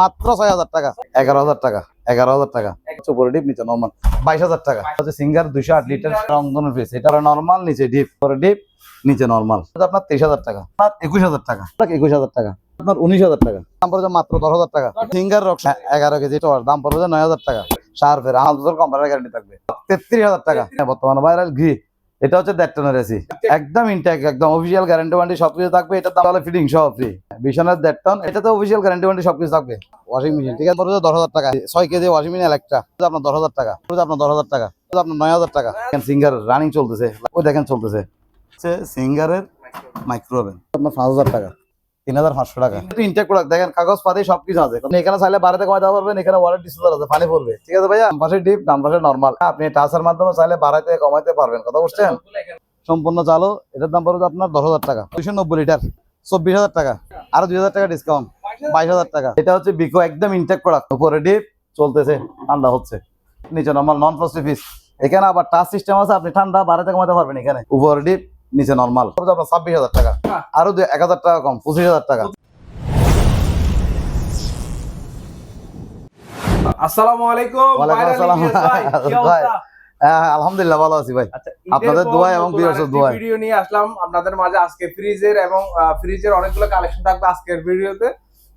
মাত্র ছয় হাজার টাকা। এগারো হাজার টাকা, এগারো হাজার টাকা। নর্মাল বাইশ হাজার টাকা। হচ্ছে সিঙ্গার দুইশো আট লিটার রংধনের নিচে ডিপ পরে ডিপ, নিচে নর্মাল আপনার তেইশ হাজার টাকা একুশ হাজার টাকা। একুশ হাজার টাকা, আপনার উনিশ হাজার টাকা। দাম পড়বে মাত্র দশ হাজার টাকা। সিঙ্গার রক এগারো কেজি টর দাম পড়বে নয় হাজার টাকা। শার্পের আমাদের কোম্পানির গ্যারান্টি থাকবে। তেত্রিশ হাজার টাকা। বর্তমানে ভাইরাল ঘি। এটা হচ্ছে দেড় টনের এসি। একদম ইনটেক একদম অফিসিয়াল গ্যারান্টি ওয়ারেন্টি সবকিছু থাকবে। এটা তাহলে ফিটিং সহ ফ্রি বিশনের দেড় টন। এটা তো অফিসিয়াল গ্যারান্টি ওয়ারেন্টি সবকিছু থাকবে। ওয়াশিং মেশিন ঠিক আছে দশ হাজার টাকা। ছয় কেজি ওয়াশিং মেশিন একটা আপনার দশ হাজার টাকা। আপনার দশ হাজার টাকা। আপনার নয় হাজার টাকা। সিঙ্গার রানিং চলতেছে। ওই দেখেন চলতেছে। সিঙ্গারের মাইক্রোওভেন আপনার পাঁচ হাজার টাকা। তিন হাজার পাঁচশো টাকা। ইনটেক দেখেন কাগজ আছে। এখানে চাইলে বাড়িতে কমাতে পারবেন, এখানে আছে পানি ঠিক আছে ভাইয়া? পাশে ডিপ ডান পাশে নর্মাল আপনি টাচের মাধ্যমে চাইলে কমাইতে পারবেন, কথা বুঝছেন? সম্পূর্ণ এটার দাম পড়বে আপনার দশ হাজার টাকা। দুইশো নব্বই লিটার চব্বিশ হাজার টাকা। আরও দুই হাজার টাকা ডিসকাউন্ট বাইশ হাজার টাকা। এটা হচ্ছে বিকো একদম ইনটেক প্রোডাক্ট উপরে ডিপ চলতেছে, ঠান্ডা হচ্ছে। নিচে নর্মাল নন ফ্রস্টি পিস এখানে আবার টাচ সিস্টেম আছে, আপনি ঠান্ডা বাড়াতে কমাতে পারবেন এখানে। উপরে ডিপ নিচে নর্মাল আপনার ছাব্বিশ হাজার টাকা। আরও দুই এক হাজার টাকা কম পঁচিশ হাজার টাকা। আসসালামু আলাইকুম। আসসালাম। হ্যাঁ আলহামদুলিল্লাহ ভালো আছি ভাই। আচ্ছা, আপনাদের দোয়া এবং দোয়ায়। ভিডিও নিয়ে আসলাম। আপনাদের মাঝে আজকে ফ্রিজের এবং ফ্রিজের অনেকগুলো কালেকশন থাকবে আজকের ভিডিওতে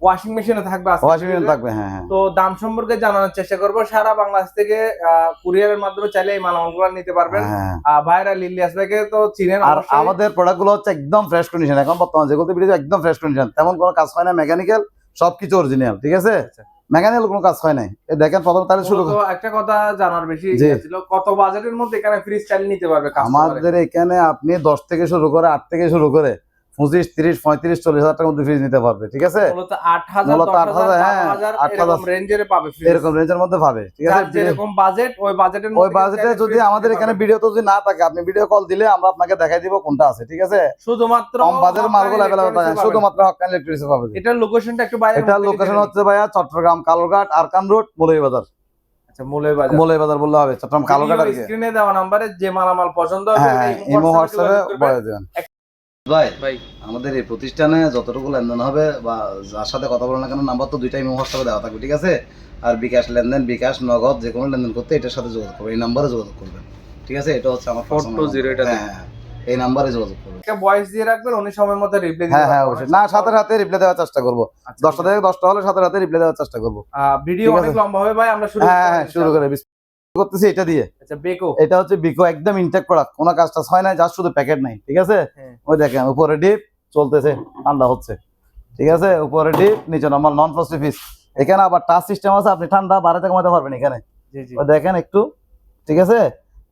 ওয়াশিং মেশিনও থাকবে ওয়াশিং মেশিন থাকবে হ্যাঁ হ্যাঁ। তো দাম সম্পর্কে জানানোর চেষ্টা করব। সারা বাংলাদেশ থেকে কুরিয়ারের মাধ্যমে চাইলে এই মালামালগুলো নিতে পারবেন। হ্যাঁ আহ, ভাইরাল ভাইকে তো চিনেন আর আমাদের প্রোডাক্টগুলো হচ্ছে একদম ফ্রেশ কন্ডিশন এখন বর্তমান যেগুলো ভিডিও একদম ফ্রেশ কন্ডিশন তেমন কোনো কাজ হয় না মেকানিক্যাল সবকিছু অরিজিনাল ঠিক আছে? আচ্ছা। মেকানিক্যাল কোনো কাজ হয় নাই। দেখেন প্রথম তাহলে শুরু একটা কথা জানার বেশি ইয়ে ছিল কত বাজেটের মধ্যে এখানে ফ্রিজ চাইলে নিতে পারবে আমাদের এখানে আপনি দশ থেকে শুরু করে আট থেকে শুরু করে পঁচিশ তিরিশ পঁয়ত্রিশ চল্লিশ হাজার টাকার মধ্যে ফ্রিজ নিতে পারবে ঠিক আছে? মূলত আট হাজার মূলত দশ 8,000, হাজার হ্যাঁ, বারো হাজার 8,000 এরকম রেঞ্জের পাবে এরকম রেঞ্জের মধ্যে পাবে ঠিক আছে? যেরকম বাজেট ওই বাজেটের ওই বাজেটে যদি আমাদের এখানে ভিডিও তো যদি না থাকে আপনি ভিডিও কল দিলে আমরা আপনাকে দেখাই দিব কোনটা আছে ঠিক আছে? শুধুমাত্র কম বাজেটের মালগুলো পাবেন। শুধুমাত্র হকান পাবে এটার লোকেশনটা একটু বাইরে লোকেশন হচ্ছে ভাইয়া চট্টগ্রাম কালুরঘাট আরকান রোড মুলই বাজার। আচ্ছা বাজার। মুলই বাজার বললে হবে চট্টগ্রাম কালুরঘাট আর স্ক্রিনে দেওয়া নম্বরে যে মালামাল পছন্দ হবে হ্যাঁ ইমো হোয়াটসঅ্যাপে হোয়াটসঅ্যাপে যোগাযোগ করবেন। বলে দেবেন। ভাই ভাই। আমাদের এই প্রতিষ্ঠানে যতটুকু লেনদেন হবে বা যার সাথে কথা বলেন না কেন নাম্বার তো দুইটাই হোয়াটসঅ্যাপে দেওয়া থাকবে ঠিক আছে? আর বিকাশ লেনদেন বিকাশ নগদ যে কোনো লেনদেন করতে এটার সাথে যোগাযোগ করবেন এই নাম্বারে যোগাযোগ করবেন ঠিক আছে? এটা হচ্ছে আমার personal 420 এটা হ্যাঁ হ্যাঁ, এই নাম্বারে যোগাযোগ করবেন। একটা ভয়েস দিয়ে রাখবেন উনি সময় মতো রিপ্লাই হ্যাঁ হ্যাঁ অবশ্যই। না সাথে সাথে রিপ্লাই দেওয়ার চেষ্টা করব। দশটা থেকে দশটা হলে সাথে সাথে রিপ্লাই দেওয়ার চেষ্টা করব। ভিডিও অনেক লম্বা হবে ভাই আমরা শুরু হ্যাঁ করি হ্যাঁ শুরু করে করতেছি এটা দিয়ে। আচ্ছা বেকো এটা হচ্ছে বিকো একদম ইনটেক প্রোডাক্ট কোনো কাজ টাজ হয় না জাস্ট শুধু প্যাকেট নাই ঠিক আছে? হ্যাঁ। ওই দেখেন উপরে ডিপ চলতেছে ঠান্ডা হচ্ছে। ঠিক আছে? উপরে ডিপ নিচে নর্মাল নন ফ্রস্টি পিস এখানে আবার টাচ সিস্টেম আছে আপনি ঠান্ডা বাড়াতে কমাতে পারবেন এখানে। দেখেন একটু ঠিক আছে?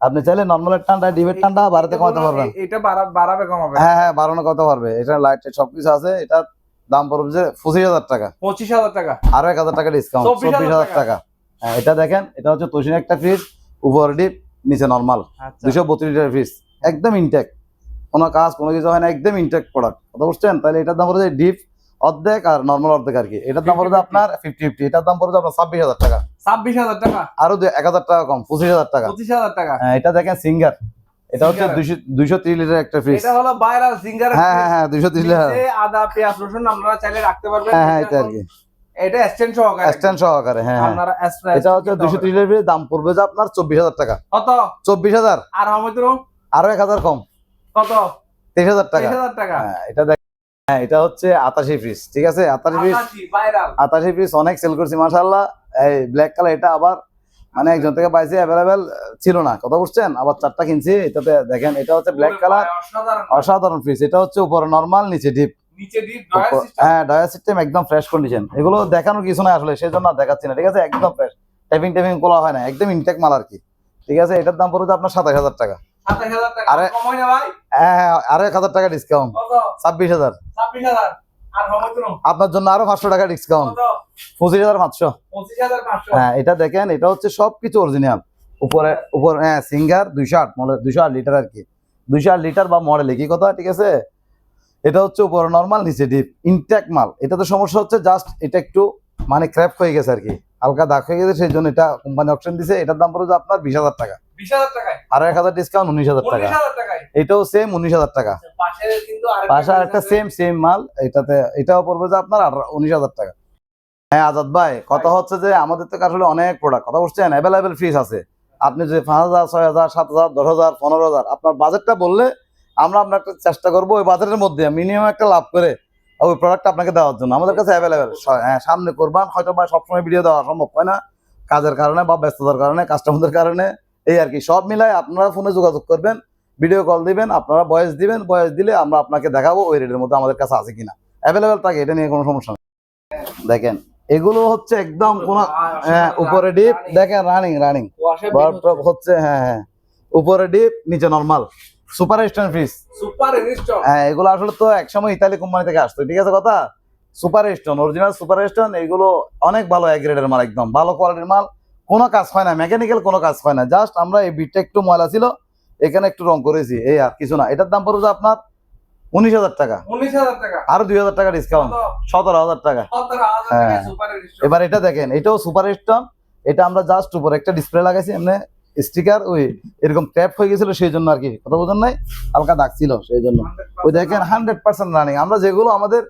আপনি চাইলে নর্মালের ঠান্ডা ডিপের ঠান্ডা বাড়াতে কমাতে পারবেন। এটা বাড়াবে কমাবে। হ্যাঁ হ্যাঁ বাড়ানো করতে পারবে? এটা লাইট সবকিছু আছে এটার দাম পড়বে যে পঁচিশ হাজার টাকা। পঁচিশ হাজার টাকা। আরও এক হাজার টাকা ডিসকাউন্ট 24,000 চব্বিশ হাজার টাকা। এটা দেখেন এটা হচ্ছে তোষিন একটা ফ্রিজ উপরে ডিপ নিচে নর্মাল আচ্ছা। দুশো বত্রিশ লিটার ফ্রিজ একদম ইনটেক কোনো কাজ কোনো কিছু হয় না একদম ইনটেক প্রোডাক্ট কথা বুঝছেন? তাহলে এটার দাম পড়বে ডিপ অর্ধেক আর নর্মাল অর্ধেক আর কি। এটার দাম পড়বে আপনার ফিফটি ফিফটি এটার দাম পড়বে আপনার ছাব্বিশ হাজার টাকা। ছাব্বিশ হাজার টাকা? আরও দু- এক হাজার টাকা কম পঁচিশ হাজার টাকা। পঁচিশ হাজার টাকা? হ্যাঁ এটা দেখেন সিঙ্গার এটা হচ্ছে দুইশো ত্রিশ লিটার একটা ফ্রিজ এটা হলো সিঙ্গার হ্যাঁ হ্যাঁ হ্যাঁ দুইশো ত্রিশ লিটার। আদা পেঁয়াজ রসুন আপনারা চাইলে রাখতে পারবেন। হ্যাঁ হ্যাঁ এটা আর কি। এটা স্ট্যান্ড সহকারে। স্ট্যান্ড সহকারে হ্যাঁ হ্যাঁ। আপনারা এটা হচ্ছে কিনতে দুইশো হবে। দাম পড়বে যে আপনার চব্বিশ হাজার টাকা। কত? চব্বিশ হাজার। আর হমিদুর আরও এক হাজার কম। কত? তেইশ হাজার টাকা। তেইশ হাজার টাকা। হ্যাঁ এটা হ্যাঁ এটা হচ্ছে আতাশি পিস ঠিক আছে? আতাশি পিস ভাইরাল আতাশি পিস অনেক সেল করছি মাশাল্লাহ এই ব্ল্যাক কালার এটা আবার মানে একজন থেকে পাইছি অ্যাভেলেবেল ছিল না। কথা বুঝছেন? আবার চারটা কিনছি এটাতে দেখেন এটা হচ্ছে ব্ল্যাক কালার অসাধারণ। অসাধারণ পিস এটা হচ্ছে উপরে নর্মাল নিচে ডিপ নিচে ডয়ার সিস্টেম ডয়া সিস্টেম একদম ফ্রেশ কন্ডিশন এগুলো দেখানোর কিছু না আসলে সেই জন্য দেখাচ্ছি না ঠিক আছে? একদম ফ্রেশ টেপিং টেপিং খোলা হয় না একদম ইনটেক মাল আর কি। ঠিক আছে? এটার দাম পড়বে আপনার সাতাশ হাজার টাকা। সাতাশ হাজার টাকা আরে- কম হয় না ভাই। আরও এক হাজার টাকা ডিসকাউন্ট ছাব্বিশ হাজার। ছাব্বিশ হাজার। আর হমিদুর আপনার জন্য আরও পাঁচশো টাকা ডিসকাউন্ট পঁচিশ হাজার পাঁচশো। হ্যাঁ এটা দেখেন এটা হচ্ছে সবকিছু অরিজিনাল উপরে উপর হ্যাঁ সিঙ্গার দুইশো আট মডেল দুইশো আট লিটার আর কি। দুইশো আট লিটার বা মডেল কি কথা ঠিক আছে? এটা হচ্ছে উপরে নর্মাল নিচে ডিপ ইনটেক মাল। এটা তো সমস্যা হচ্ছে জাস্ট এটা একটু মানে ক্র্যাপ হয়ে গেছে আর কি হালকা দাগ হয়ে গেছে সেই জন্য এটা কোম্পানি অপশন দিছে। এটার দাম পড়বে আপনার বিশ হাজার টাকা। আরও এক হাজার ডিসকাউন্ট উনিশ হাজার টাকা। এটাও সেম উনিশ হাজার টাকা। পাশে আরেকটা পাশে আরেকটা। সেম সেম মাল। এটাতে এটাও পড়বে যে আপনার উনিশ হাজার টাকা। হ্যাঁ আজাদ ভাই কথা হচ্ছে যে আমাদের তো আসলে অনেক প্রোডাক্ট কথা বলছেন অ্যাভেলেবেল ফিস আছে। আপনি যে পাঁচ হাজার ছয় হাজার সাত হাজার দশ হাজার পনেরো হাজার আপনার বাজেটটা বললে আমরা আপনার চেষ্টা করব ওই বাজারের মধ্যে মিনিমাম একটা লাভ করে ওই প্রোডাক্ট আপনাকে দেওয়ার জন্য। আমাদের কাছে অ্যাভেলেবেল হ্যাঁ সামনে করবান হয়তো বা সবসময় ভিডিও দেওয়া সম্ভব হয় না। কাজের কারণে বা ব্যস্ততার কারণে কাস্টমারদের কারণে এই আর কি। সব মিলাই আপনারা ফোনে যোগাযোগ করবেন ভিডিও কল দিবেন আপনারা বয়স দিবেন বয়স দিলে আমরা আপনাকে দেখাবো ওই রেটের মধ্যে আমাদের কাছে আছে কিনা। অ্যাভেলেবেল থাকে এটা নিয়ে কোনো সমস্যা নেই। দেখেন এগুলো হচ্ছে একদম কোন হ্যাঁ উপরে ডিপ দেখেন রানিং রানিং হচ্ছে হ্যাঁ হ্যাঁ। উপরে ডিপ নিচে normal super stand fridge super install হ্যাঁ এগুলো আসলে তো একসময় ইতালি কোম্পানি থেকে আসতো ঠিক আছে কথা? Super stone original super stone এগুলো অনেক ভালো এক গ্রেডের মাল একদম ভালো কোয়ালিটির মাল কোনো কাজ হয় না মেকানিক্যাল কোনো কাজ হয় না জাস্ট আমরা এই বিটটা একটু ময়লা ছিল এখানে একটু রং করেছি এই আর কিছু না। এটার দাম পড়বে আপনার উনিশ হাজার টাকা। উনিশ হাজার টাকা। আরও দুই হাজার টাকা ডিসকাউন্ট সতেরো হাজার টাকা। হ্যাঁ। এবার এটা দেখেন এটাও সুপার স্টোন এটা আমরা জাস্ট উপর একটা ডিসপ্লে লাগাইছি এমনি স্টিকার ওই এরকম ট্যাপ হয়ে গেছিল সেই জন্য আর কি। কথা বোঝেন নাই? হালকা দাগ ছিল সেই জন্য ওই দেখেন হান্ড্রেড পার্সেন্ট রানিং আমরা যেগুলো আমাদের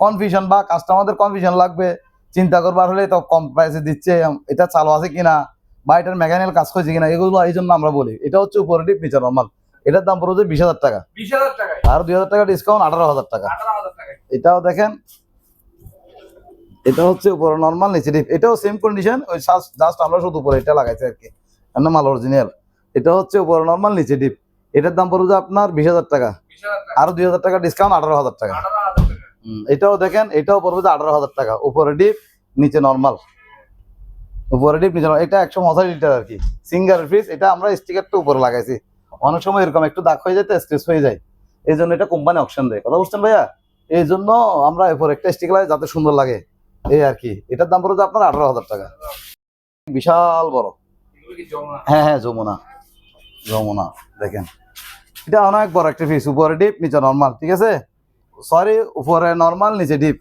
কনফিউশন বা কাস্টমারদের কনফিউশন লাগবে চিন্তা করবার হলে তো কম প্রাইসে দিচ্ছে এটা চালু আছে কিনা বা এটার মেকানিক্যাল কাজ হয়েছে কিনা এগুলো এই জন্য আমরা বলি। এটা হচ্ছে উপরে ডিপ নিচে নর্মাল এটার দাম পড়বে বিশ হাজার টাকা। আর দুই হাজার টাকা ডিসকাউন্ট আঠারো হাজার টাকা। এটাও দেখেন। এটা হচ্ছে উপরে নর্মাল নিচে ডিপ এটাও সেম কন্ডিশন ওই জাস্ট আমরা শুধু উপরে এটা লাগাইছি আর কি। এমন মাল অরিজিনাল এটা হচ্ছে উপরে নর্মাল নিচে ডিপ এটার দাম পড়বে আপনার বিশ হাজার টাকা। আরও দুই হাজার টাকা ডিসকাউন্ট আঠারো হাজার টাকা। এটাও দেখেন এটাও পড়বে যে আঠারো হাজার টাকা। উপরে ডিপ নিচে নর্মাল উপরে ডিপ নিচে এটা একশো মশারি লিটার আর কি। সিঙ্গার ফ্রিজ এটা আমরা স্টিকারটা উপরে লাগাইছি। অনেক সময় এরকম একটু দাগ হয়ে যায় তো স্ক্রেচ হয়ে যায়। এই জন্য এটা কোম্পানি অপশন দেয়। কথা বুঝছেন ভাইয়া? এই জন্য আমরা এরপর একটা স্টিকার লাগে যাতে সুন্দর লাগে। এই আর কি। এটার দাম পড়বে আপনার আঠারো হাজার টাকা। বিশাল বড়। হ্যাঁ হ্যাঁ যমুনা। যমুনা দেখেন। এটা অনেক বড় একটা ফিস উপরে ডিপ নিচে নর্মাল ঠিক আছে? সরি উপরে নর্মাল নিচে ডিপ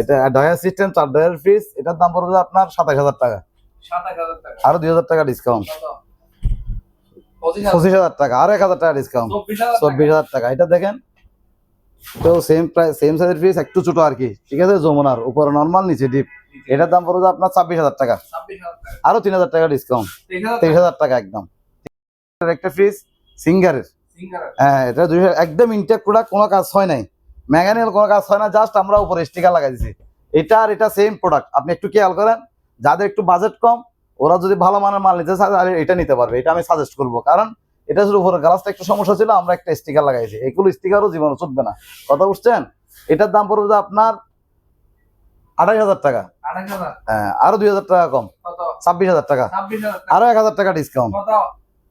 এটা ডয়ার সিস্টেম চার ডয়ার ফ্রিজ এটার দাম পড়বে আপনার সাতাশ হাজার টাকা। আরও দুই হাজার টাকা ডিসকাউন্ট পঁচিশ হাজার। টাকা আর এক হাজার টাকা ডিসকাউন্ট চব্বিশ হাজার টাকা। এটা দেখেন তো সেম প্রাইস সেম সাইজের ফ্রিজ একটু ছোট আর কি। ঠিক আছে যমুনার উপরে নর্মাল নিচে ডিপ এটার দাম পড়বে আপনার ছাব্বিশ হাজার টাকা। আরও তিন হাজার টাকা ডিসকাউন্ট তেইশ হাজার টাকা একদম। একটা ফ্রিজ সিঙ্গারের। হ্যাঁ এটা দুইশো একদম ইনটেক প্রোডাক্ট কোনো কাজ হয় নাই। ম্যাগানিয়াল কোনো কাজ হয় না জাস্ট আমরা উপরে স্টিকার লাগাই দিছি। এটা আর এটা সেম প্রোডাক্ট আপনি একটু খেয়াল করেন যাদের একটু বাজেট কম ওরা যদি ভালো মানের মাল নিতে চায় তাহলে এটা নিতে পারবে। এটা আমি সাজেস্ট করব। কারণ এটা শুধু উপরে গ্লাসটা একটু সমস্যা ছিল আমরা একটা স্টিকার লাগাইছি। এগুলো স্টিকারও জীবনে চলবে না। কথা বুঝছেন? এটার দাম পড়বে আপনার আড়াই হাজার টাকা। হ্যাঁ আরও দুই হাজার টাকা কম। ছাব্বিশ হাজার টাকা। আরও এক হাজার টাকা ডিসকাউন্ট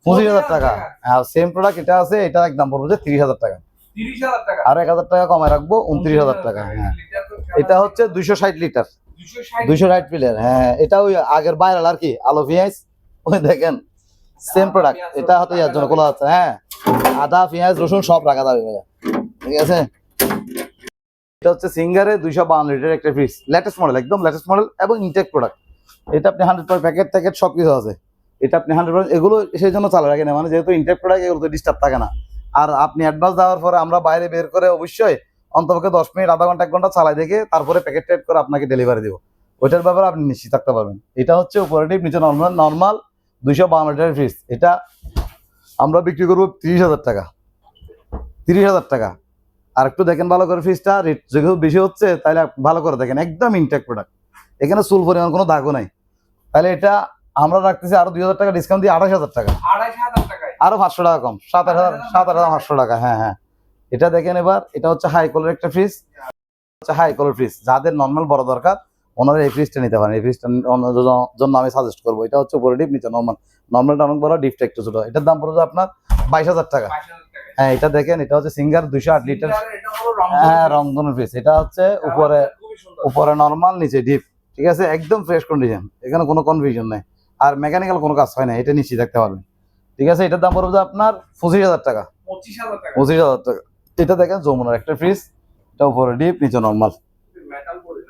পঁচিশ হাজার টাকা। হ্যাঁ সেম প্রোডাক্ট এটা আছে এটা একদম পড়বে যে তিরিশ হাজার টাকা। আর এক হাজার টাকা কমায় রাখব উনত্রিশ হাজার টাকা হ্যাঁ। এটা হচ্ছে দুইশো ষাট লিটার দুইশো ষাট প্লেয়ার হ্যাঁ এটা ওই আগের ভাইরাল আর কি আলো পেঁয়াজ। ওই দেখেন সেম প্রোডাক্ট এটা হয়তো ইয়ার জন্য খোলা যাচ্ছে হ্যাঁ। আদা, পেঁয়াজ, রসুন সব রাখা যাবে ভাইয়া। ঠিক আছে? এটা হচ্ছে সিঙ্গারে দুইশো বাউন্ন লিটার একটা ফ্রিজ লেটেস্ট মডেল একদম লেটেস্ট মডেল এবং ইনটেক প্রোডাক্ট এটা আপনি হান্ড্রেড পার প্যাকেট ট্যাকেট সব কিছু আছে। এটা আপনি হান্ড্রেড এগুলো সেই জন্য চালু রাখেন মানে যেহেতু ইনটেক প্রোডাক্ট এগুলো তো ডিস্টার্ব থাকে না। আর আপনি অ্যাডভান্স দেওয়ার পরে আমরা বাইরে বের করে অবশ্যই অন্তপক্ষে দশ মিনিট, আধা ঘণ্টা, এক ঘণ্টা চালাই দেখে তারপরে প্যাকেট টাইট করে আপনাকে ডেলিভারি দেবো। ওইটার ব্যাপারে আপনি নিশ্চিত থাকতে পারবেন। এটা হচ্ছে উপরেটিভ নিচে নর্মাল নর্মাল দুইশো বাউন্ন লিটার ফ্রিজ এটা আমরা বিক্রি করব তিরিশ হাজার টাকা। তিরিশ হাজার টাকা। আর একটু দেখেন ভালো করে ফ্রিজটা রেট যেহেতু বেশি হচ্ছে তাহলে ভালো করে দেখেন একদম ইনটেক প্রোডাক্ট এখানে চুল পরিমাণ কোনো দাগও নাই। তাহলে এটা আমরা রাখতেছি আরও দুই হাজার টাকা ডিসকাউন্ট দিয়ে আঠাশ হাজার টাকা। আরও পাঁচশো টাকা কম সাত আট হাজার সাত আট হাজার পাঁচশো টাকা হ্যাঁ হ্যাঁ। এটা দেখেন এবার এটা হচ্ছে হাই কোয়ালিটির একটা ফ্রিজ হচ্ছে হাই কোয়ালিটি ফ্রিজ যাদের নর্মাল বড় দরকার ওনারা এই ফ্রিজটা নিতে পারেন। এই ফ্রিজটা জন্য আমি সাজেস্ট করব। এটা হচ্ছে উপরে ডিপ নিচে নর্মাল নর্মালটা অনেক বড় ডিপটা একটু ছোট। এটার দাম পড়বে আপনার বাইশ হাজার টাকা। হ্যাঁ এটা দেখেন এটা হচ্ছে সিঙ্গার দুইশো আট লিটার হ্যাঁ রংধনু ফ্রিজ এটা হচ্ছে উপরে উপরে নর্মাল নিচে ডিপ ঠিক আছে? একদম ফ্রেশ কন্ডিশন এখানে কোনো কনফিউশন নেই। আর মেকানিক্যাল কোনো কাজ হয় না। এটা নিশ্চিত থাকতে পারবেন। ঠিক আছে? এটার দাম পড়বে আপনার পঁচিশ হাজার টাকা। পঁচিশ হাজার টাকা। পঁচিশ হাজার টাকা। এটা দেখেন যমুনার একটা ফ্রিজ এটা উপরে ডিপ নিচে নর্মাল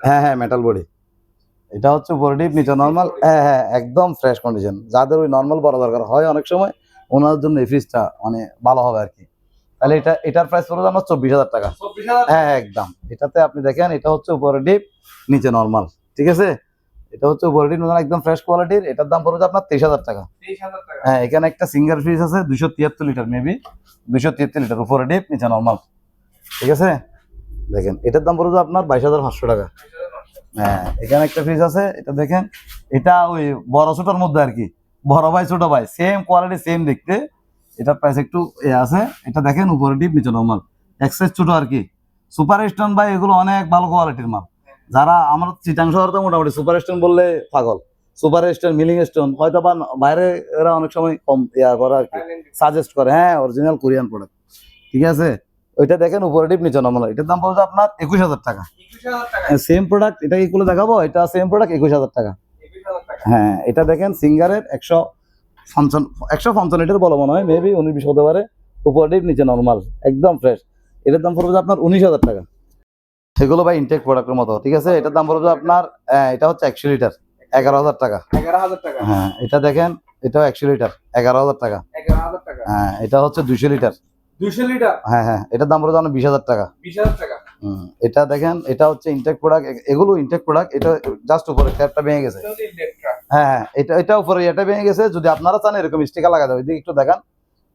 হ্যাঁ হ্যাঁ মেটাল বডি এটা হচ্ছে উপরে ডিপ নিচে নর্মাল হ্যাঁ হ্যাঁ একদম ফ্রেশ কন্ডিশন যাদের ওই নর্মাল বড় দরকার হয় অনেক সময় ওনাদের জন্য এই ফ্রিজটা মানে ভালো হবে আর কি তাহলে এটা এটার প্রাইস পড়বে আপনার চব্বিশ হাজার টাকা। হ্যাঁ হ্যাঁ, একদম। এটাতে আপনি দেখেন এটা হচ্ছে উপরে ডিপ নিচে নর্মাল ঠিক আছে? এটা হচ্ছে উপরে ডিপ একদম ফ্রেশ কোয়ালিটির এটার দাম পড়বে আপনার তেইশ হাজার টাকা। তেইশ হাজার টাকা। হ্যাঁ এখানে একটা সিঙ্গার ফ্রিজ আছে দুশো তিয়াত্তর লিটার মেবি দুশো তিয়াত্তর লিটার উপরে ডিপ নিচে নর্মাল ঠিক আছে? দেখেন এটার দাম পড়বে আপনার বাইশ হাজার পাঁচশো টাকা। হ্যাঁ এখানে একটা ফ্রিজ আছে এটা দেখেন এটা ওই বড় ছোটোর মধ্যে আর কি। বড় ভাই ছোট ভাই সেম কোয়ালিটি সেম দেখতে। এটা প্রাইস একটু এ আছে। এটা দেখেন উপরে ডিপ নিচে নর্মাল এক্সাইজ ছোট আর কি। সুপার স্টোন ভাই এগুলো অনেক ভালো কোয়ালিটির মাল। যারা আমার চিটাং শহর তো মোটামুটি সুপার স্টোন বললে পাগল। সুপার স্টোন মিলিং স্টোন হয়তো বা বাইরে এরা অনেক সময় কম ইয়া করে আর কি। সাজেস্ট করে হ্যাঁ অরিজিনাল কোরিয়ান প্রোডাক্ট ঠিক আছে? ওইটা দেখেন উপরে ডিপ নিচে নর্মাল এটার দাম পড়বে আপনার একুশ হাজার টাকা। সেম প্রোডাক্ট এটা কি করে দেখাবো? এটা সেম প্রোডাক্ট একুশ হাজার টাকা। হ্যাঁ এটা দেখেন সিঙ্গারের একশো পঞ্চান্ন একশো পঞ্চান্ন লিটার বলো মনে হয় মেবি উনিশ বিশ হতে পারে। উপর ডিপ নিচে নর্মাল একদম ফ্রেশ এটার দাম পড়বে আপনার উনিশ হাজার টাকা। সেগুলো ভাই ইনটেক প্রোডাক্টের মতো ঠিক আছে? এটার দাম পড়বে আপনার আহ, এটা হচ্ছে একশো লিটার এগারো হাজার টাকা। এগারো হাজার টাকা। হ্যাঁ এটা দেখেন এটাও একশো লিটার এগারো হাজার টাকা। এগারো হাজার টাকা। হ্যাঁ এটা হচ্ছে দুশো লিটার। দুশো লিটার? হ্যাঁ হ্যাঁ এটার দাম আপনার বিশ হাজার টাকা। বিশ হাজার টাকা? হুম, এটা দেখেন এটা হচ্ছে ইনটেক প্রোডাক্ট এগুলো ইনটেক প্রোডাক্ট এটা জাস্ট উপরে ট্যাপটা ভেঙে গেছে। এটা হ্যাঁ হ্যাঁ এটা এটা উপরে এটা ভেঙে গেছে যদি আপনারা চান এরকম স্টিকার দেবে এদিকে একটু দেখান।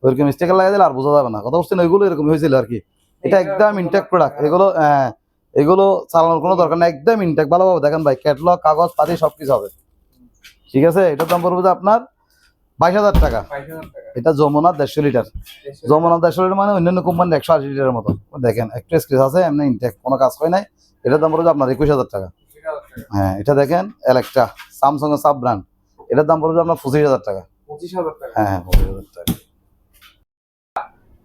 ওইরকম স্টিকার লাগাই দিলে আর বোঝা যাবে না। কথা বলছেন এগুলো এরকম হয়েছিল আর কি। এটা একদম ইনটেক প্রোডাক্ট এগুলো আহ, এগুলো চালানোর কোনো দরকার নেই একদম ইনটেক ভালোভাবে দেখেন ভাই ক্যাটলগ কাগজ পাতি সবকিছু হবে। ঠিক আছে এটার দাম পড়বে যে আপনার বাইশ হাজার টাকা। এটা যমুনা দেড়শো লিটার। যমুনা দেড়শো লিটার মানে অন্যান্য কোম্পানির একশো আশি লিটারের মতো। দেখেন একটু স্ক্রেচ আছে এমনি ইনটেক কোনো কাজ হয় নাই। এটার দাম পড়বে আপনার একুশ হাজার টাকা। হ্যাঁ এটা দেখেন এলেকট্রা স্যামসং এর সাব ব্র্যান্ড এটার দাম পড়বে আপনার পঁচিশ হাজার টাকা। হ্যাঁ হ্যাঁ পঁচিশ হাজার টাকা।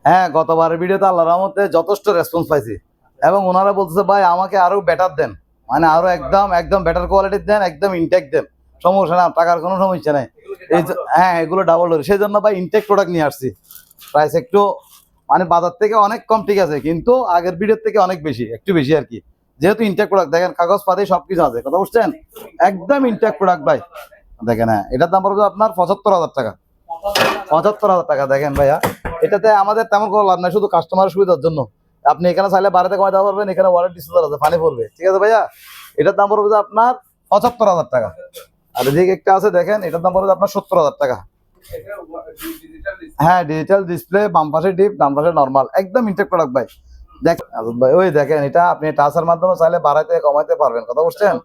হ্যাঁ গতবারের ভিডিওতে আল্লাহ রহমতে যথেষ্ট রেসপন্স পাইছি। এবং ওনারা বলতেছে ভাই আমাকে আরও বেটার দেন। মানে আরও একদম একদম বেটার কোয়ালিটির দেন একদম ইনটেক দেন। সমস্যা না টাকার কোনো সমস্যা নেই। হ্যাঁ এগুলো ডাবল ডোর সেই জন্য ভাই ইনটেক প্রোডাক্ট নিয়ে আসছি। প্রাইস একটু মানে বাজার থেকে অনেক কম ঠিক আছে কিন্তু আগের ভিডিওর থেকে অনেক বেশি একটু বেশি আর কি। যেহেতু ইনটেক প্রোডাক্ট দেখেন কাগজ পাতি সবকিছু আছে কথা বুঝছেন? একদম ইনটেক প্রোডাক্ট ভাই। দেখেন হ্যাঁ এটার দাম পড়বে আপনার পঁচাত্তর হাজার টাকা। পঁচাত্তর হাজার টাকা দেখেন ভাইয়া। এটাতে আমাদের তেমন কোনো লাভ নাই শুধু কাস্টমারের সুবিধার জন্য। আপনি এখানে চাইলে বাড়িতে কমাই দেওয়া পারবেন এখানে ওয়ারেন্টি ডিসপ্লে আছে পানি পড়বে। ঠিক আছে ভাইয়া? এটার দাম পড়বে আপনার পঁচাত্তর হাজার টাকা। আর এদিকে একটা আছে দেখেন, এটার দাম পড়বে আপনার সত্তর হাজার টাকা। হ্যাঁ ডিজিটাল ডিসপ্লে বাম পাশে ডিপ ডান পাশে নর্মাল একদম ইনটেক প্রোডাক্ট ভাই। ওই দেখেন, এটা আপনি টাচের মাধ্যমে চাইলে বাড়াইতে, কমাইতে পারবেন, কথা বুঝছেন?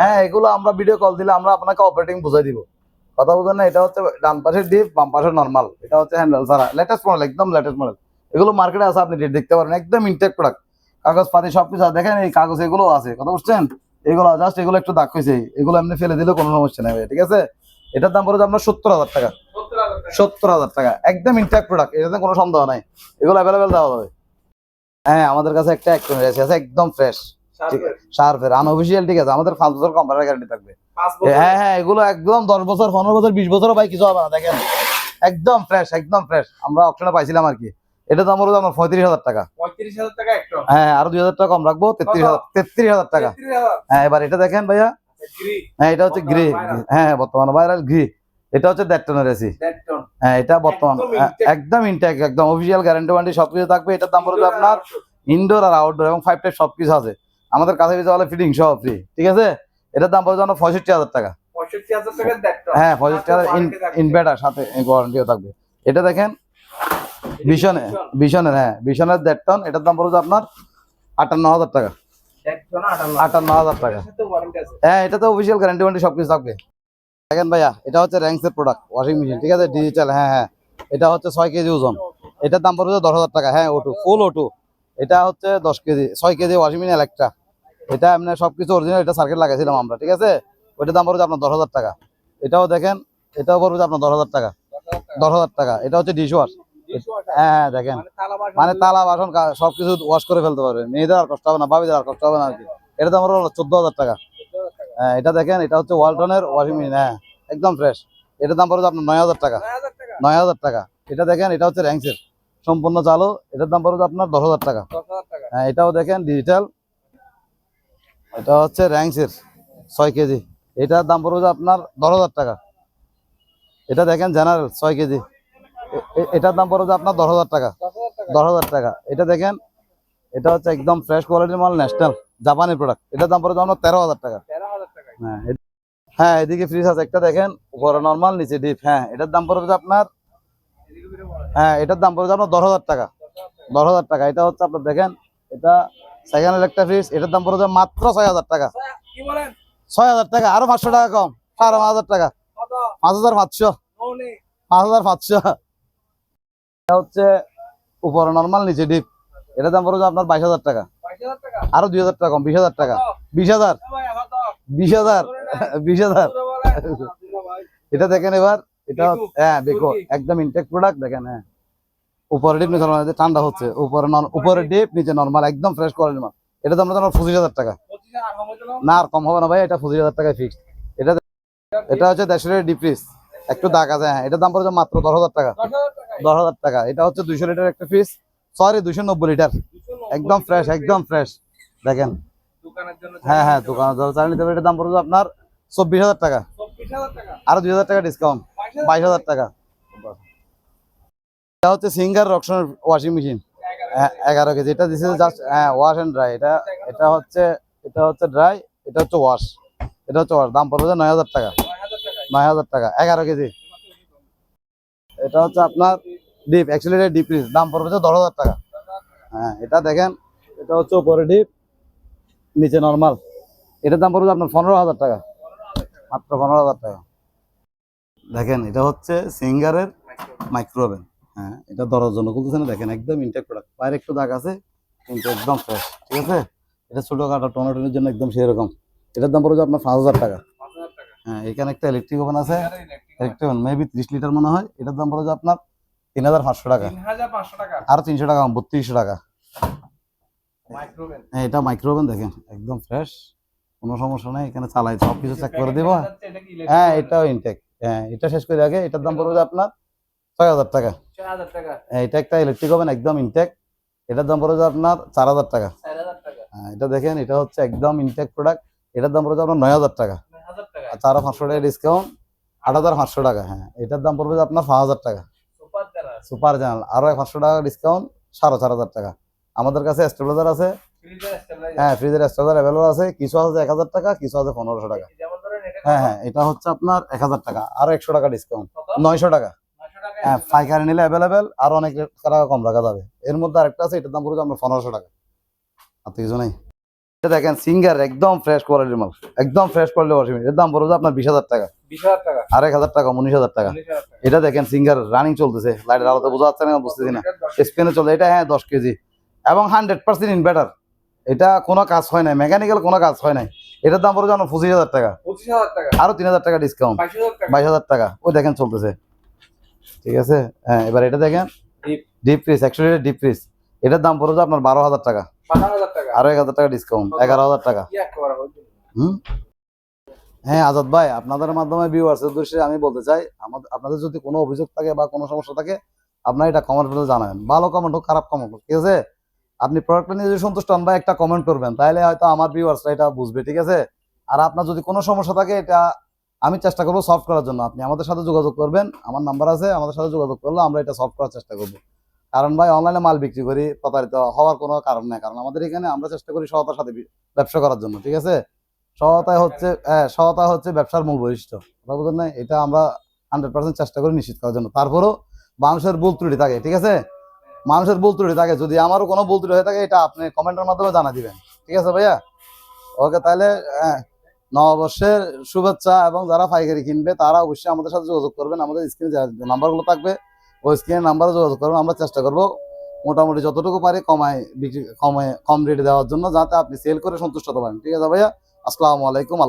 হ্যাঁ এগুলো আমরা ভিডিও কল দিলে আমরা আপনাকে অপারেটিং বুঝাই দিব। কথা বুঝেন না, এটা হচ্ছে ডান পাশে ডিপ বাম পাশে নর্মাল এটা হচ্ছে হ্যান্ডেল ছাড়া। লেটেস্ট মডেল একদম লেটেস্ট মডেল এগুলো মার্কেটে আছে, আপনি রেট দেখতে পারেন একদম ইনটেক প্রোডাক্ট কাগজ, পাতি সবকিছু আছে। দেখেন এই কাগজ এগুলো আছে, কথা বুঝছেন? এগুলো জাস্ট এগুলো একটু দাগ হয়েছে এগুলো এমনি ফেলে দিলে কোনো সমস্যা নেই ঠিক আছে? এটার দাম পড়বে আপনার সত্তর হাজার টাকা। সত্তর হাজার টাকা একদম ইনট্যাক্ট প্রোডাক্ট এটাতে কোনো সন্দেহ নাই। এগুলো অ্যাভেলেবেল দেওয়া যাবে। হ্যাঁ আমাদের কাছে একটা একটনের এসি আছে একদম ফ্রেশ। শার্পের আনঅফিসিয়াল ঠিক আছে? আমাদের পাঁচ বছর কোম্পানির গ্যারান্টি থাকবে। হ্যাঁ হ্যাঁ এগুলো একদম দশ বছর পনেরো বছর বিশ বছরও ভাই কিছু হবে না দেখেন। একদম ফ্রেশ একদম ফ্রেশ আমরা অপশনে পাইছিলাম আর কি। এটা দাম হলো আমার পঁয়ত্রিশ হাজার টাকা। পঁয়ত্রিশ হাজার টাকা একটা। হ্যাঁ আরও দুই হাজার টাকা কম রাখব তেত্রিশ হাজার তেত্রিশ হাজার টাকা। হ্যাঁ এবার এটা দেখেন ভাইয়া। হ্যাঁ এটা হচ্ছে গ্রে। হ্যাঁ বর্তমানে ভাইরাল গ্রি। এটা হচ্ছে দেড় টনের এসি। হ্যাঁ এটা বর্তমান একদম হ্যাঁ, একদম ইনটেক একদম অফিসিয়াল গ্যারান্টি ওয়ারেন্টি সবকিছু থাকবে। এটার দাম পড়বে আপনার ইনডোর আর আউটডোর এবং ফাইভ টাইপ সবকিছু আছে। আমাদের কাছে কিছু হলে ফিটিং সহ ফ্রি ঠিক আছে? এটার দাম পড়বে আপনার পঁয়ষট্টি হাজার টাকা। হ্যাঁ পঁয়ষট্টি হাজার। ইনভার্টার সাথে ওয়ারেন্টিও থাকবে। এটা দেখেন বিশনে বিশনের হ্যাঁ বিশনের দেড় টন এটার দাম পড়বে আপনার আটান্ন হাজার টাকা। আটান্ন হাজার টাকা। হ্যাঁ এটা তো অফিসিয়াল গ্যারান্টি ওয়ারেন্টি সবকিছু থাকবে। দেখেন ভাইয়া, এটা হচ্ছে প্রোডাক্ট ওয়াশিং মেশিন ঠিক আছে? ডিজিটাল হ্যাঁ হ্যাঁ। এটা হচ্ছে ছয় কেজি ওজন। এটার দাম পড়বে দশ হাজার টাকা। হ্যাঁ ওটু ফুল ওটু এটা হচ্ছে দশ কেজি, ছয় কেজি ওয়াশিং মেশিন একটা এটা এমনি সবকিছু অরিজিনাল এটা সার্কিট লাগাইছিলাম আমরা, ঠিক আছে? ওইটার দাম পড়বে আপনার দশ হাজার টাকা। এটাও দেখেন, এটাও পড়বে আপনার দশ হাজার টাকা। দশ হাজার টাকা। এটা হচ্ছে ডিশ ওয়াশ হ্যাঁ হ্যাঁ দেখেন। মানে তালা বাসন মানে সবকিছু ওয়াশ করে ফেলতে পারবে। মেয়েদের আর কষ্ট হবে না ভাবিদের আর কষ্ট হবে না আর কি। এটা দাম হলো চোদ্দ হাজার টাকা। হ্যাঁ এটা দেখেন এটা হচ্ছে ওয়ালটনের ওয়াশিং মেশিন হ্যাঁ একদম ফ্রেশ এটার দাম পড়বে আপনার নয় হাজার টাকা। নয় হাজার টাকা? এটা দেখেন এটা হচ্ছে র্যাংসের। সম্পূর্ণ চালু। এটার দাম পড়বে আপনার দশ হাজার টাকা। হ্যাঁ এটাও দেখেন ডিজিটাল এটা হচ্ছে র্যাংসের ছয় কেজি। এটার দাম পড়বে আপনার দশ হাজার টাকা। এটা দেখেন জেনারেল ছয় কেজি। এটার দাম পড়বে আপনার দশ হাজার টাকা। দশ হাজার টাকা। এটা দেখেন এটা হচ্ছে একদম ফ্রেশ কোয়ালিটির মাল ন্যাশনাল জাপানি প্রোডাক্ট এটার দাম পড়বে আপনার তেরো হাজার টাকা। হ্যাঁ হ্যাঁ এদিকে ফ্রিজ আছে। একটা দেখেন উপরে নর্মাল নিচে ডিপ হ্যাঁ এটার দাম পড়বে আপনার হ্যাঁ এটার দাম পড়বে আপনার দশ হাজার টাকা। দশ হাজার টাকা। এটা হচ্ছে আপনার দেখেন এটা সেকেন্ড একটা ফ্রিজ এটার দাম পড়বে মাত্র ছয় হাজার টাকা। ছয় হাজার টাকা আরও পাঁচশো টাকা কম। সাড়ে পাঁচ হাজার টাকা। পাঁচ হাজার পাঁচশো। পাঁচ হাজার পাঁচশো। এটা হচ্ছে উপরে নর্মাল নিচে ডিপ এটা দাম পড়বে যে আপনার বাইশ হাজার টাকা। টাকা আরও দুই হাজার টাকা কম বিশ হাজার টাকা। বিশ হাজার। বিশ হাজার। বিশ হাজার। এটা দেখেন এবার এটা হ্যাঁ তুর্কি। একদম ইনটেক প্রোডাক্ট দেখেন হ্যাঁ। উপরে ডিপ নিচে normal, ঠান্ডা হচ্ছে। উপরে উপরে ডিপ নিচে নর্মাল একদম ফ্রেশ কোয়ালিটি মাল এটা দাম জানো পঁচিশ হাজার টাকা? না আর কম হবে না ভাই এটা পঁচিশ হাজার টাকায় ফিক্সড এটা এটা হচ্ছে দেশের ডিপ্রিস একটু দাগ আছে হ্যাঁ। এটার দাম পড়ছে মাত্র দশ হাজার টাকা। দশ হাজার টাকা। এটা হচ্ছে দুইশো লিটার একটা পিস সরি দুইশো নব্বই লিটার। একদম ফ্রেশ একদম ফ্রেশ দেখেন। হ্যাঁ হ্যাঁ দোকানে যারা চাল নিতে এটার দাম পড়বে আপনার চব্বিশ হাজার টাকা। আরও দুই হাজার টাকা ডিসকাউন্ট বাইশ হাজার টাকা। এটা হচ্ছে সিঙ্গার রকশনের ওয়াশিং মেশিন এগারো কেজি। এটা দিছে জাস্ট হ্যাঁ ওয়াশ এন্ড ড্রাই এটা এটা হচ্ছে এটা হচ্ছে ড্রাই এটা হচ্ছে ওয়াশ এটা হচ্ছে ওয়াশ দাম পড়বে নয় হাজার টাকা। নয় হাজার টাকা। এগারো কেজি। এটা হচ্ছে আপনার ডিপ অ্যাকচুয়ালি এটা ডিপ দাম পড়বে দশ হাজার টাকা। হ্যাঁ এটা দেখেন, এটা হচ্ছে উপরে ডিপ নিচে নর্মাল এটার দাম পড়বে আপনার পনেরো হাজার টাকা, মাত্র পনেরো হাজার টাকা। দেখেন, এটা হচ্ছে সিঙ্গারের মাইক্রোওভেন হ্যাঁ এটা ধরার জন্য খুলতেছে না, দেখেন, একদম ইনটেক প্রোডাক্ট বাইরে একটু দাগ আছে, কিন্তু একদম ফ্রেশ ঠিক আছে? এটা ছোটোখাটো টমেটোর জন্য একদম সেরকম। এটার দাম পড়বে আপনার পাঁচ হাজার টাকা। হ্যাঁ এখানে একটা ইলেকট্রিক ওভেন আছে। ইলেকট্রিক ওভেন মেবি ত্রিশ লিটার মনে হয়। এটার দাম পড়বে আপনার তিন হাজার পাঁচশো টাকা। আর তিনশো টাকা বত্রিশশো টাকা। হ্যাঁ এটা মাইক্রোওভেন দেখেন একদম ফ্রেশ কোনো সমস্যা নেই এখানে চালাই সব কিছু চেক করে দিব। হ্যাঁ এটাও ইনটেক হ্যাঁ এটা শেষ করে আগে এটার দাম পড়বে আপনার ছয় হাজার টাকা। হ্যাঁ, এটা একটা ইলেকট্রিক ওভেন একদম ইনটেক এটার দাম পড়বে আপনার চার হাজার টাকা। হ্যাঁ, এটা দেখেন এটা হচ্ছে একদম ইনটেক প্রোডাক্ট এটার দাম পড়বে আপনার নয় হাজার টাকা। নয় হাজার টাকা। আর চার পাঁচশো টাকা ডিসকাউন্ট আট হাজার পাঁচশো টাকা। হ্যাঁ এটার দাম পড়বে আপনার পাঁচ হাজার টাকা। সুপার চ্যানেল আরও পাঁচশো টাকা ডিসকাউন্ট সাড়ে চার হাজার টাকা। আমাদের কাছে স্টেবিলাইজার আছে। হ্যাঁ ফ্রিজের স্টেবিলাইজার অ্যাভেলেবল আছে। কিছু আছে এক হাজার টাকা কিছু আছে পনেরোশো টাকা। হ্যাঁ হ্যাঁ এটা হচ্ছে আপনার এক হাজার টাকা। আরও একশো টাকা ডিসকাউন্ট নয়শো টাকা। হ্যাঁ পাইকারি নিলে অ্যাভেলেবেল আর অনেক টাকা কম রাখা যাবে। এর মধ্যে আরেকটা আছে এটার দাম পড়বে আপনার পনেরোশো টাকা। আর তো কিছু নেই। এটা দেখেন সিঙ্গার একদম ফ্রেশ কোয়ালিটির মাল একদম ফ্রেশ কোয়ালিটি ওয়াশিং মেশিন এর দাম পড়বে আপনার বিশ হাজার টাকা বিশ হাজার টাকা উনিশ হাজার টাকা এটা দেখেন সিঙ্গার রানিং চলতেছে লাইটের আলোতে বোঝা যাচ্ছে না বুঝতেছি না স্পেনে চলে এটা হ্যাঁ দশ কেজি এবং হান্ড্রেড পার্সেন্ট ইনভার্টার এটা কোনো কাজ হয় নাই মেকানিক্যাল কোনো কাজ হয় নাই এটার দাম পড়বে আপনার পঁচিশ হাজার টাকা আরও তিন হাজার টাকা ডিসকাউন্ট বাইশ হাজার টাকা ওই দেখেন চলতেছে ঠিক আছে হ্যাঁ এবার এটা দেখেন ডিপ ফ্রিজ একশো ডিপ ফ্রিজ এটার দাম পড়বে আপনার বারো হাজার টাকা বারো হাজার টাকা আরও এক হাজার টাকা ডিসকাউন্ট এগারো হাজার টাকা? হুম? হ্যাঁ আজাদ ভাই আপনাদের মাধ্যমে ভিউয়ার্স উদ্দেশ্যে আমি বলতে চাই আমাদের আপনাদের যদি কোনো অভিযোগ থাকে বা কোনো সমস্যা থাকে আপনারা এটা কমেন্ট করে জানাবেন। ভালো কমেন্ট হোক খারাপ কমেন্ট হোক ঠিক আছে? আপনি প্রোডাক্টটা নিয়ে যদি সন্তুষ্ট হন বা একটা কমেন্ট করবেন। তাহলে হয়তো আমার ভিউয়ার্সরা এটা বুঝবে ঠিক আছে? আর আপনার যদি কোনো সমস্যা থাকে এটা আমি চেষ্টা করব সলভ করার জন্য। আপনি আমাদের সাথে যোগাযোগ করবেন। আমার নাম্বার আছে আমাদের সাথে যোগাযোগ করলে আমরা এটা সলভ করার চেষ্টা করব। কারণ ভাই অনলাইনে মাল বিক্রি করি প্রতারিত হওয়ার কোনো কারণ নেই। কারণ আমাদের এখানে আমরা চেষ্টা করি সহতার সাথে ব্যবসা করার জন্য ঠিক আছে? সহায়তায় হচ্ছে হ্যাঁ সহায়তা হচ্ছে ব্যবসার মূল বৈশিষ্ট্য। বুঝলেন না এটা আমরা হান্ড্রেড পার্সেন্ট চেষ্টা করি নিশ্চিত করার জন্য। তারপরও মানুষের ভুল ত্রুটি থাকে ঠিক আছে? মানুষের ভুল ত্রুটি থাকে যদি আমারও কোনো ভুল ত্রুটি হয়ে থাকে এটা আপনি কমেন্টের মাধ্যমে জানা দিবেন ঠিক আছে ভাইয়া? ওকে তাহলে হ্যাঁ, নববর্ষের শুভেচ্ছা এবং যারা পাইকারি কিনবে তারা অবশ্যই আমাদের সাথে যোগাযোগ করবেন। আমাদের স্ক্রিনে নাম্বারগুলো থাকবে ওই স্ক্রিনের নাম্বারে যোগাযোগ করবেন, আমরা চেষ্টা করব মোটামুটি যতটুকু পারি কমায় বিক্রি কমে কম রেটে দেওয়ার জন্য, যাতে আপনি সেল করে সন্তুষ্ট হতে পারেন। ঠিক আছে ভাইয়া? আসসালামু আলাইকুম, আল্লাহ